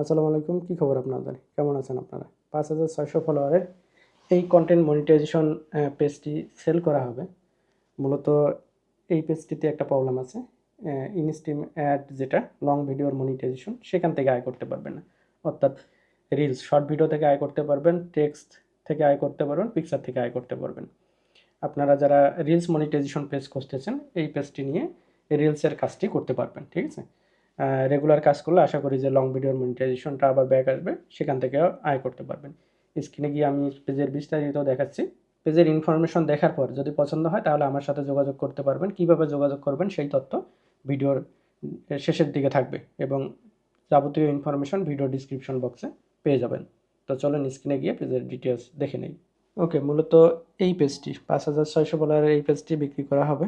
আসসালামু আলাইকুম, কী খবর আপনাদের? কেমন আছেন আপনারা? পাঁচ হাজার ছয়শো ফলোয়ারের এই কন্টেন্ট মনিটাইজেশন পেজটি সেল করা হবে। মূলত এই পেজটিতে একটা প্রবলেম আছে ইনস্টিম অ্যাড যেটা লং ভিডিওর মনিটাইজেশন সেখান থেকে আয় করতে পারবেন না। অর্থাৎ রিলস শর্ট ভিডিও থেকে আয় করতে পারবেন টেক্সট থেকে আয় করতে পারবেন পিকচার থেকে আয় করতে পারবেন। আপনারা যারা রিলস মনিটাইজেশন পেজ খুঁজতেছেন, এই পেজটি নিয়ে রিলসের কাজটি করতে পারবেন, ঠিক আছে? রেগুলার কাজ করলে আশা করি যে লং ভিডিওর মনিটাইজেশনটা আবার ব্যাক আসবে, সেখান থেকে আয় করতে পারবেন। স্ক্রিনে গিয়ে আমি পেজের বিস্তারিত দেখাচ্ছি। পেজের ইনফরমেশন দেখার পর যদি পছন্দ হয় তাহলে আমার সাথে যোগাযোগ করতে পারবেন। কীভাবে যোগাযোগ করবেন সেই তথ্য ভিডিওর শেষের দিকে থাকবে এবং যাবতীয় ইনফরমেশন ভিডিও ডিসক্রিপশন বক্সে পেয়ে যাবেন। তো চলুন স্ক্রিনে গিয়ে পেজের ডিটেলস দেখে নেই। ওকে মূলত এই পেজটি পাঁচ হাজার ছয়শো ডলারের এই পেজটি বিক্রি করা হবে।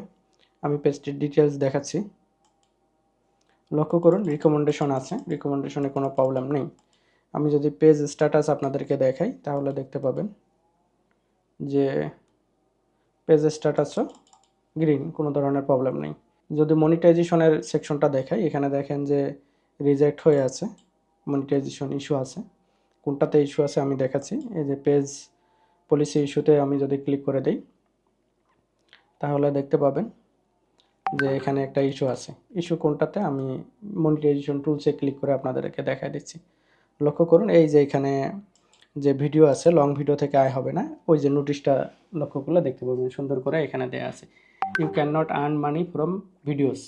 আমি পেজটির ডিটেলস দেখাচ্ছি। লক্ষ্য করুন রিকমেন্ডেশন আছে। রিকমেন্ডেশনে কোনো প্রবলেম নেই। আমি যদি পেজ স্ট্যাটাস আপনাদেরকে দেখাই, তাহলে দেখতে পাবেন যে পেজ স্ট্যাটাসও গ্রিন কোনো ধরনের প্রবলেম নেই। যদি মনিটাইজেশনের সেকশনটা দেখাই, এখানে দেখেন যে রিজেক্ট হয়ে আছে মনিটাইজেশন ইস্যু আছে। কোনটাতে ইস্যু আছে আমি দেখাচ্ছি। এই যে পেজ পলিসি ইস্যুতে আমি যদি ক্লিক করে দিই, তাহলে দেখতে পাবেন যে এখানে একটা ইস্যু আছে। ইস্যু কোনটাতে? আমি মনিটাইজেশন টুলসে ক্লিক করে আপনাদেরকে দেখা দিচ্ছি। লক্ষ্য করুন, এই যে এখানে যে ভিডিও আছে লং ভিডিও থেকে আয় হবে না, ওই যে নোটিশটা লক্ষ্য করলে দেখতে পাবেন সুন্দর করে এখানে দেয়া আছে। You can not earn money from videos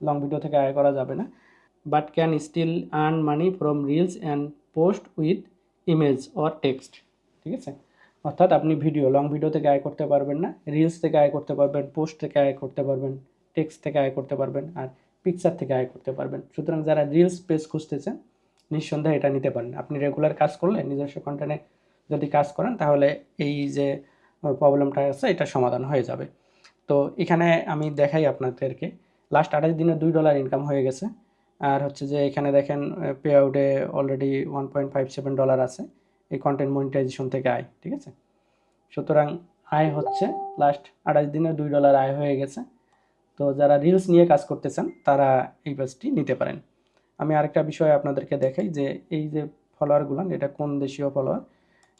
long video থেকে আয় করা যাবে না but can still earn money from reels and post with image or text ঠিক আছে? অর্থাৎ আপনি ভিডিও লং ভিডিও থেকে আয় করতে পারবেন না রিলস থেকে আয় করতে পারবেন পোস্ট থেকে আয় করতে পারবেন। টেক্সট থেকে আয় করতে পারবেন আর পিকচার থেকে আয় করতে পারবেন। সুতরাং যারা রিলস পেজ খুঁজতেছেন, নিঃসন্দেহে এটা নিতে পারেন। আপনি রেগুলার কাজ করলে নিজস্ব কন্টেন্টে যদি কাজ করেন, তাহলে এই যে প্রবলেমটা আছে, এটা সমাধান হয়ে যাবে। তো এখানে আমি দেখাই আপনাদেরকে। লাস্ট আঠাশ দিনে দুই ডলার ইনকাম হয়ে গেছে। আর হচ্ছে যে, এখানে দেখেন পে আউটে already one point five seven dollar আছে। এই কন্টেন্ট মনিটাইজেশন থেকে আয়, ঠিক আছে? সুতরাং আয় হচ্ছে লাস্ট আঠাশ দিনে দুই ডলার আয় হয়ে গেছে। তো যারা রিলস নিয়ে কাজ করতেছেন, তারা এই পেজটি নিতে পারেন। আমি আরেকটা বিষয় আপনাদেরকে দেখাই যে, এই যে ফলোয়ারগুলো এটা কোন দেশীয় ফলোয়ার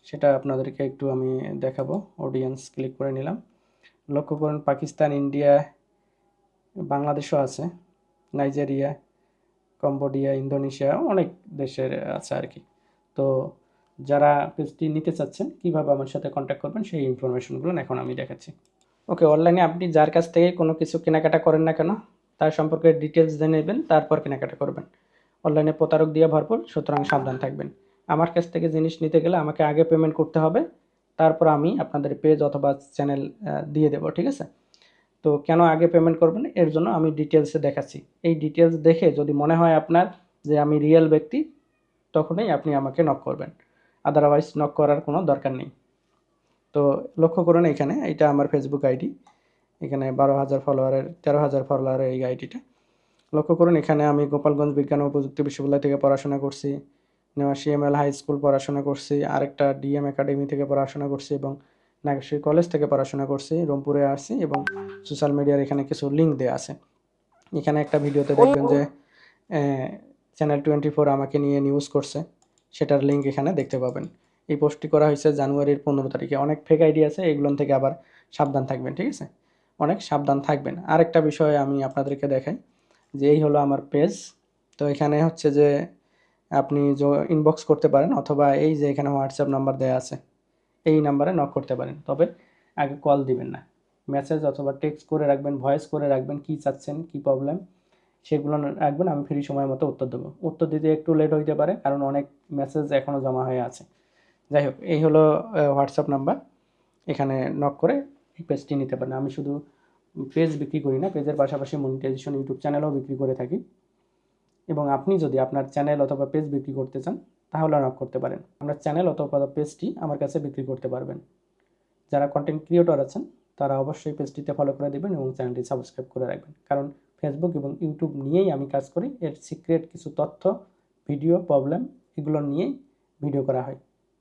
সেটা আপনাদেরকে একটু আমি দেখাবো। অডিয়েন্স ক্লিক করে নিলাম। লক্ষ্য করুন, পাকিস্তান, ইন্ডিয়া, বাংলাদেশও আছে, নাইজেরিয়া, কম্বোডিয়া, ইন্দোনেশিয়া, অনেক দেশের আছে আর কি তো যারা পেজটি নিতে চাচ্ছেন, কীভাবে আমার সাথে কন্ট্যাক্ট করবেন, সেই ইনফরমেশনগুলো এখন আমি দেখাচ্ছি। ওকে অনলাইনে আপনি যার কাছ থেকে কোনো কিছু কেনাকাটা করেন না কেন, তার সম্পর্কে ডিটেলস জেনে নেবেন, তারপর কেনাকাটা করবেন। অনলাইনে প্রতারক দিয়ে ভরপুর, সুতরাং সাবধান থাকবেন। আমার কাছ থেকে জিনিস নিতে গেলে আমাকে আগে পেমেন্ট করতে হবে, তারপর আমি আপনাদের পেজ অথবা চ্যানেল দিয়ে দেবো, ঠিক আছে? তো কেন আগে পেমেন্ট করবেন? এর জন্য আমি ডিটেলসে দেখাচ্ছি। এই ডিটেলস দেখে যদি মনে হয় আপনার যে আমি রিয়েল ব্যক্তি, তখনই আপনি আমাকে নক করবেন। আদারওয়াইজ নক করার কোনো দরকার নেই। তো লক্ষ্য করুন এখানে, এটা আমার ফেসবুক আইডি এখানে বারো হাজার ফলোয়ারের তেরো হাজার ফলোয়ারের এই আইডিটা লক্ষ্য করুন এখানে আমি গোপালগঞ্জ বিজ্ঞান ও প্রযুক্তি বিশ্ববিদ্যালয় থেকে পড়াশোনা করছি নেওয়া সিএমএল হাই স্কুল পড়াশোনা করছি, আরেকটা ডিএম একাডেমি থেকে পড়াশোনা করছি এবং নাগেশ্বরী কলেজ থেকে পড়াশোনা করছি, রংপুরে আসছি এবং সোশ্যাল মিডিয়ার এখানে কিছু লিঙ্ক দেওয়া আছে। এখানে একটা ভিডিওতে দেখবেন যে চ্যানেল টোয়েন্টি ফোর আমাকে নিয়ে নিউজ করছে, সেটার লিঙ্ক এখানে দেখতে পাবেন। এই পোস্টটি করা হয়েছে জানুয়ারির পনেরো তারিখে। অনেক ফেক আইডি আছে এগুলো থেকে আবার সাবধান থাকবেন, ঠিক আছে? অনেক সাবধান থাকবেন। আরেকটা বিষয় আমি আপনাদেরকে দেখাই, যে এই হলো আমার পেজ তো এখানে হচ্ছে যে আপনি ইনবক্স করতে পারেন, অথবা এই যে এখানে হোয়াটসঅ্যাপ নাম্বার দেওয়া আছে, এই নাম্বারে নক করতে পারেন। তবে আগে কল দিবেন না। মেসেজ অথবা টেক্সট করে রাখবেন ভয়েস করে রাখবেন, কি চাচ্ছেন, কি প্রবলেম সেগুলো রাখবেন, আমি ফ্রি সময় মতো উত্তর দেবো। উত্তর দিতে একটু লেট হইতে পারে, কারণ অনেক মেসেজ এখনও জমা হয়ে আছে। যাই হোক, এই হলো হোয়াটসঅ্যাপ নাম্বার এখানে নক করে এই পেজটি নিতে পারেন। আমি শুধু পেজ বিক্রি করি না পেজের পাশাপাশি মনিটাইজেশন ইউটিউব চ্যানেলও বিক্রি করে থাকি। এবং আপনি যদি আপনার চ্যানেল অথবা পেজ বিক্রি করতে চান, তাহলে নক করতে পারেন। আপনার চ্যানেল অথবা পেজটি আমার কাছে বিক্রি করতে পারবেন। যারা কন্টেন্ট ক্রিয়েটর আছেন, তারা অবশ্যই পেজটিতে ফলো করে দেবেন এবং চ্যানেলটি সাবস্ক্রাইব করে রাখবেন। কারণ ফেসবুক এবং ইউটিউব নিয়েই আমি কাজ করি। এর সিক্রেট কিছু তথ্য ভিডিও প্রবলেম এগুলো নিয়েই ভিডিও করা হয়।